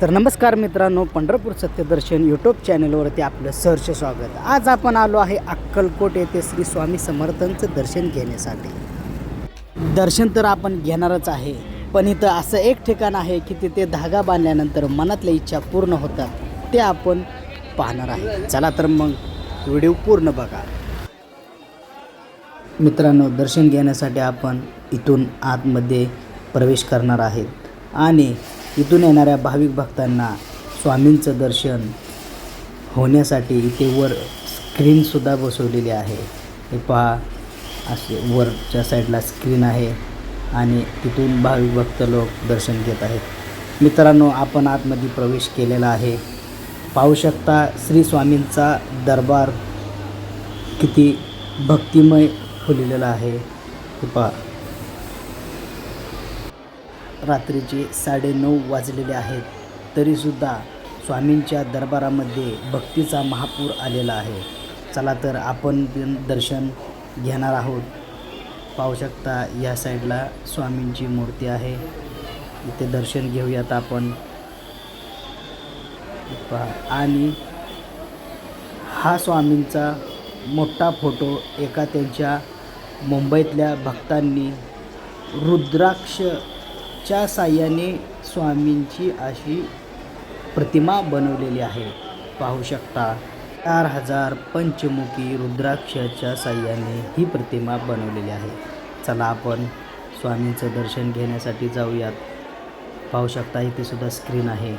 तर नमस्कार मित्रांनो पंढरपूर सत्यदर्शन यूट्यूब चॅनलवरती आपलं सहर्ष स्वागत. आज आपण आलो आहे अक्कलकोट येथे श्री स्वामी समर्थांचं दर्शन घेण्यासाठी. दर्शन तर आपण घेणारच आहे पण इथं असं एक ठिकाण आहे की तिथे धागा बांधल्यानंतर मनातल्या इच्छा पूर्ण होतात ते आपण पाहणार आहे. चला तर मग व्हिडिओ पूर्ण बघा. मित्रांनो दर्शन घेण्यासाठी आपण इथून आतमध्ये प्रवेश करणार आहेत आणि इथून येणाऱ्या भाविक भक्तांना स्वामींचं दर्शन होण्यासाठी इथे वर स्क्रीनसुद्धा बसवलेली आहे. हे पहा असे वरच्या साईडला स्क्रीन आहे आणि तिथून भाविक भक्त लोक दर्शन घेत आहेत. मित्रांनो आपण आतमध्ये प्रवेश केलेला आहे. पाहू शकता श्री स्वामींचा दरबार किती भक्तिमय फुललेला आहे. हे पहा. रात्रीचे साडेनऊ वाजलेले आहेत. तरीसुद्धा स्वामींच्या दरबारामध्ये भक्तीचा महापूर आलेला आहे. चला तर आपण दर्शन घेणार आहोत. पाहू शकता या साईडला स्वामींची मूर्ती आहे. इथे दर्शन घेऊयात आपण. आणि हा स्वामींचा मोठा फोटो एका त्यांच्या मुंबईतल्या भक्तांनी रुद्राक्ष च्या साह्याने स्वामींची अशी प्रतिमा बनवलेली आहे. पाहू शकता चार हजार पंचमुखी रुद्राक्षाच्या साह्याने ही प्रतिमा बनवलेली आहे. चला आपण स्वामींचं दर्शन घेण्यासाठी जाऊयात. पाहू शकता इथे सुद्धा स्क्रीन आहे.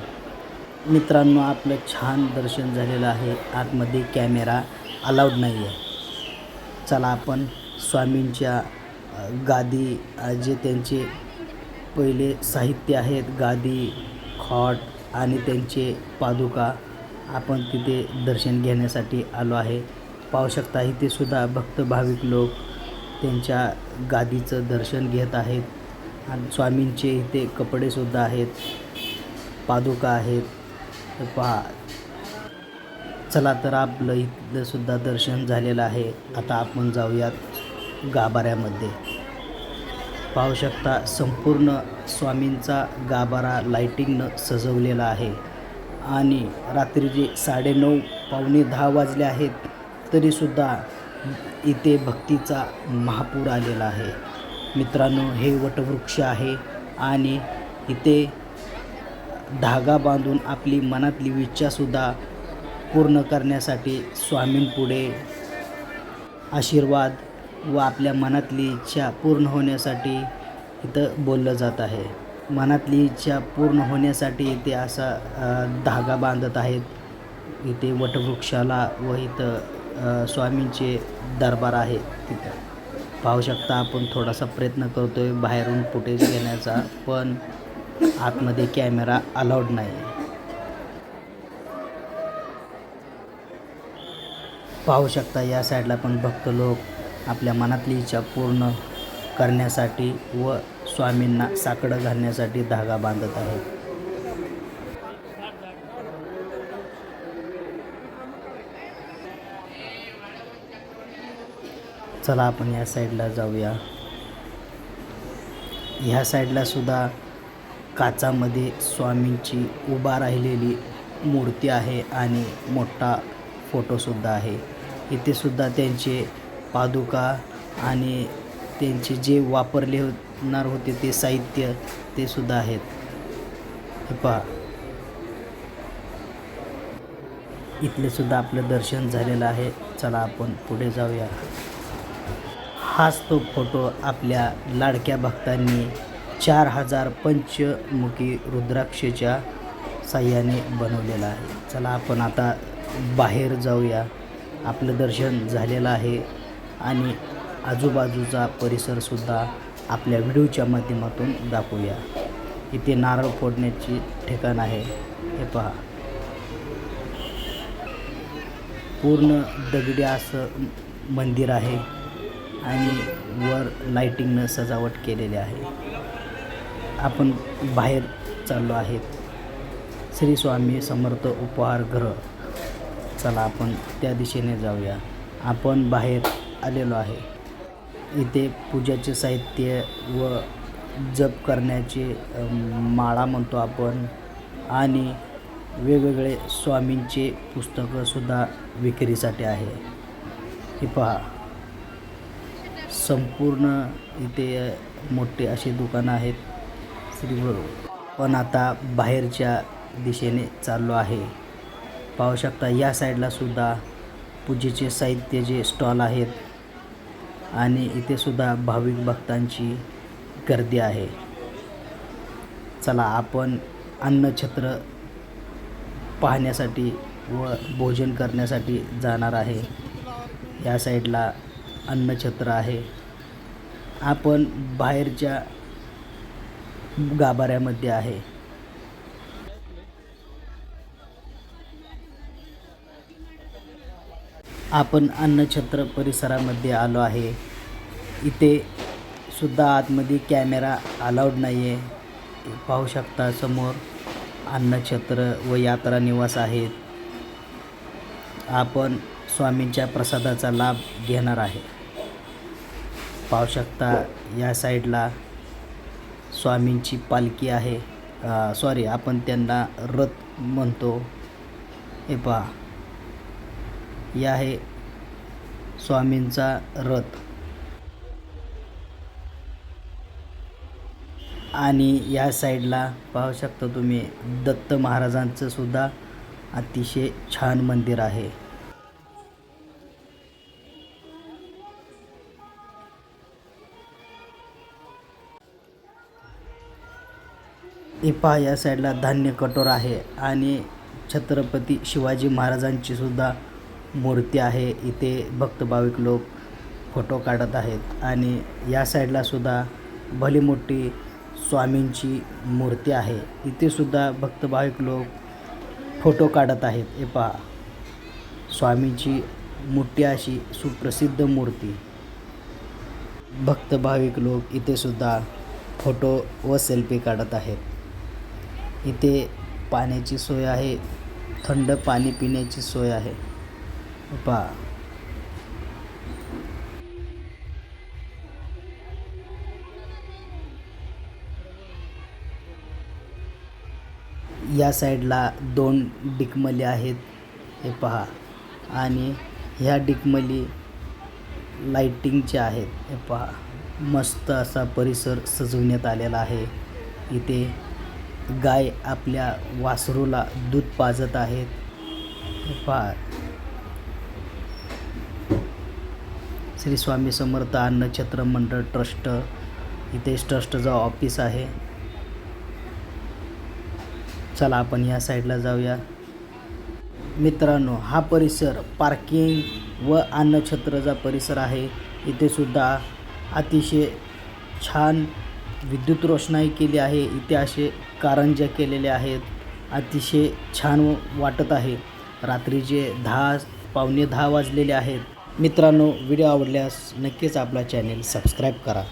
मित्रांनो आपलं छान दर्शन झालेलं आहे. आतमध्ये कॅमेरा अलाउड नाही आहे चला आपण स्वामींच्या गादी जे त्यांचे पहिले साहित्य आहेत गादी खॉट आणि त्यांचे पादुका. आपण तिथे दर्शन घेण्यासाठी आलो आहे. पाहू शकता इथे सुद्धा भक्त भाविक लोक त्यांच्या गादीचं दर्शन घेत आहेत. आणि स्वामींचे इथे कपडेसुद्धा आहेत. पादुका आहेत. पहा. चला तर आपलं इथलंसुद्धा दर्शन झालेलं आहे. आता आपण जाऊयात गाभाऱ्यामध्ये. पाहू शकता संपूर्ण स्वामींचा गाभारा लाईटिंगनं सजवलेला आहे. आणि रात्रीचे साडेनऊ पावणे दहा वाजले आहेत तरीसुद्धा इथे भक्तीचा महापूर आलेला आहे. मित्रांनो हे वटवृक्ष आहे आणि इथे धागा बांधून आपली मनातली इच्छासुद्धा पूर्ण करण्यासाठी स्वामींपुढे आशीर्वाद व आपल्या मनातली इच्छा पूर्ण होण्यासाठी इथं बोललं जात आहे. मनातली इच्छा पूर्ण होण्यासाठी इथे असा धागा बांधत आहेत. इथे वटवृक्षाला व इथं स्वामींचे दरबार आहे तिथं. पाहू शकता आपण थोडासा प्रयत्न करतो आहे बाहेरून फुटेज घेण्याचा पण आतमध्ये कॅमेरा अलाउड नाही. पाहू शकता या साईडला पण भक्त लोक आपल्या मनातली इच्छा पूर्ण करण्यासाठी व स्वामींना साकडं घालण्यासाठी धागा बांधत आहेत चला आपण या साईडला जाऊया. ह्या साईडला सुद्धा काचामध्ये स्वामींची उभा राहिलेली मूर्ती आहे आणि मोठा फोटोसुद्धा आहे. इथे सुद्धा त्यांचे पादुका आणि त्यांचे जे वापरले होणार होते ते साहित्य ते सुद्धा आहेत. हे पहा. इथले सुद्धा आपलं दर्शन झालेलं आहे. चला आपण पुढे जाऊया. हाच तो फोटो आपल्या लाडक्या भक्तांनी चार हजार पंचमुखी रुद्राक्षच्या साह्याने बनवलेला आहे. चला आपण आता बाहेर जाऊया. आपलं दर्शन झालेलं आहे. आणि आजूबाजूचा परिसरसुद्धा आपल्या व्हिडिओच्या माध्यमातून दाखवूया. इथे नारळ फोडण्याची ठिकाण आहे. हे पहा. पूर्ण दगडी असं मंदिर आहे आणि वर लाईटिंगनं सजावट केलेली आहे. आपण बाहेर चाललो आहेत. श्री स्वामी समर्थ उपहारगृह. चला आपण त्या दिशेने जाऊया. आपण बाहेर आलेलो आहे. इथे पूजाचे साहित्य व जप करण्याचे माळा म्हणतो आपण आणि वेगवेगळे स्वामींचे पुस्तकंसुद्धा विक्रीसाठी आहे. हे पहा. संपूर्ण इथे मोठे असे दुकानं आहेत. श्रीगुरु पण आता बाहेरच्या दिशेने चाललो आहे. पाहू शकता या साईडला सुद्धा पूजेचे साहित्य जे स्टॉल आहेत आणि इथे सुद्धा भाविक भक्तांची गर्दी आहे. चला आपण अन्नछत्र पाहण्यासाठी व भोजन करण्यासाठी जाणार आहे. या साईडला अन्नछत्र आहे. आपण बाहेरच्या गाभाऱ्यामध्ये आहे. आपण अन्नछत्र परिसरामध्ये आलो आहे. इथे सुद्धा आतमध्ये कॅमेरा अलाउड नाही आहे पाहू शकता समोर अन्नछत्र व यात्रा निवास आहेत. आपण स्वामींच्या प्रसादाचा लाभ घेणार आहे. पाहू शकता या साईडला स्वामींची पालखी आहे. सॉरी आपण त्यांना रथ म्हणतो. हे पहा. हे आहे स्वामींचा रथ. आणि या साईडला पाहू शकता तुम्ही दत्त महाराजांचं सुद्धा अतिशय छान मंदिर आहे. इपा या साईडला धान्य कटोर आहे आणि छत्रपती शिवाजी महाराजांची सुद्धा मूर्ती आहे. इथे भक्त भाविक लोक फोटो काढत आहेत. आणि या साईडला सुद्धा भली मोठी स्वामींची मूर्ती आहे. इथे सुद्धा भक्त भाविक लोक फोटो काढत आहेत. हे पहा स्वामींची मोठी अशी सुप्रसिद्ध मूर्ती. भक्त भाविक लोक इथे सुद्धा फोटो व सेल्फी काढत आहेत. इथे पाण्याची सोय आहे. थंड पाणी पिण्याची सोय आहे. पहा या साईडला दोन डिकमली आहेत हे पहा. आणि ह्या डिकमली लाईटिंगच्या आहेत हे पहा. मस्त असा परिसर सजवण्यात आलेला आहे. इथे गाय आपल्या वासरूला दूध पाजत आहेत हे पहा. श्री स्वामी समर्थ अन्नछत्र मंडळ ट्रस्ट. इथे ट्रस्टचं ऑफिस आहे. चला आपण या साईडला जाऊया. मित्रांनो हा परिसर पार्किंग व अन्नछत्रचा परिसर आहे. इथे सुद्धा अतिशय छान विद्युत रोषणाई केली आहे. इथे असे कारंज्या केलेल्या आहेत. अतिशय छान वाटत आहे. रात्रीचे दहा पावणे दहा वाजलेले आहेत. मित्रांनो व्हिडिओ आवडल्यास नक्कीच आपला चॅनेल सबस्क्राईब करा.